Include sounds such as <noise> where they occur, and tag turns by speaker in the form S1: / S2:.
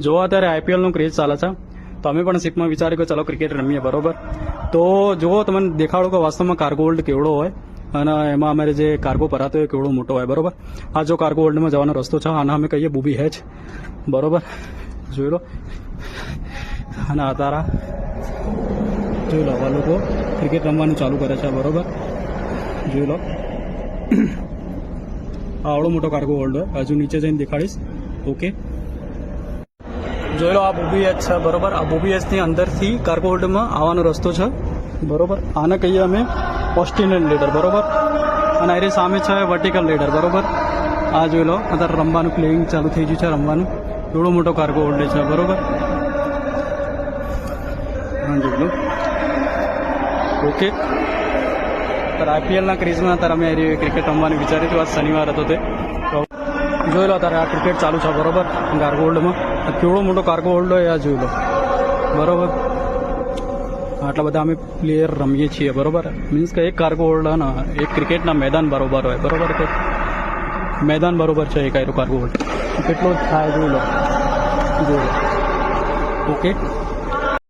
S1: જો અત્યારે આઈપીએલનો ક્રેઝ ચાલે છે. તો અમે પણ સીપમાં વિચાર્યું કે ચલો ક્રિકેટ રમીએ, બરોબર? તો જુઓ, તમને દેખાડો કે વાસ્તવમાં કાર્ગો હોલ્ડ કેવડો હોય અને એમાં અમારે જે કાર્ગો ભરાતો હોય કેવડો મોટો હોય, બરોબર? આ જો કાર્ગો હોલ્ડમાં જવાનો રસ્તો છે, આના અમે કહીએ બુબી હેચ, બરોબર? જોઈ લો. અને અતારા તારા, જોઈ લો આ લોકો ક્રિકેટ રમવાનું ચાલુ કરે છે, બરોબર? જોઈ લો. <clears throat> આવડો મોટો કાર્ગો હોલ્ડ હોય. હજુ નીચે જઈને દેખાડીશ. ઓકે જોઈ લો, આ બોબી એચ છે, બરોબર? આ બોબી એચની અંદરથી કાર્ગો હોલ્ડમાં આવવાનો રસ્તો છે, બરોબર? આને કહીએ અમે ઓસ્ટિનિયન લીડર બરોબર? અને એની સામે છે વર્ટિકલ લીડર બરોબર? આ જોઈ લો, અત્યારે રમવાનું પ્લેઇંગ ચાલુ થઈ ગયું છે, રમવાનું. એવડો મોટો કાર્ગો હોલ્ડ છે, બરોબર? હા, જોઈ લો. ઓકે આઈપીએલના ક્રેઝમાં અત્યારે અમે ક્રિકેટ રમવાનું વિચાર્યું હતું આજ શનિવાર હતો તો. જોઈ લો તારે આ ક્રિકેટ ચાલુ છે, બરોબર? કાર્ગો હોલ્ડમાં કેવડો મોટો કાર્ગો હોલ્ડ હોય આ જોઈ લો બરોબર? આટલા બધા અમે પ્લેયર રમીએ છીએ, બરોબર? મીન્સ કે એક કાર્ગો હોલ્ડ ને એક ક્રિકેટના મેદાન બરોબર હોય, બરોબર કે? મેદાન બરોબર છે, એક આયરો કાર્ગો હોલ્ડ કેટલો થાય જોઈ લો જોઈ લો ઓકે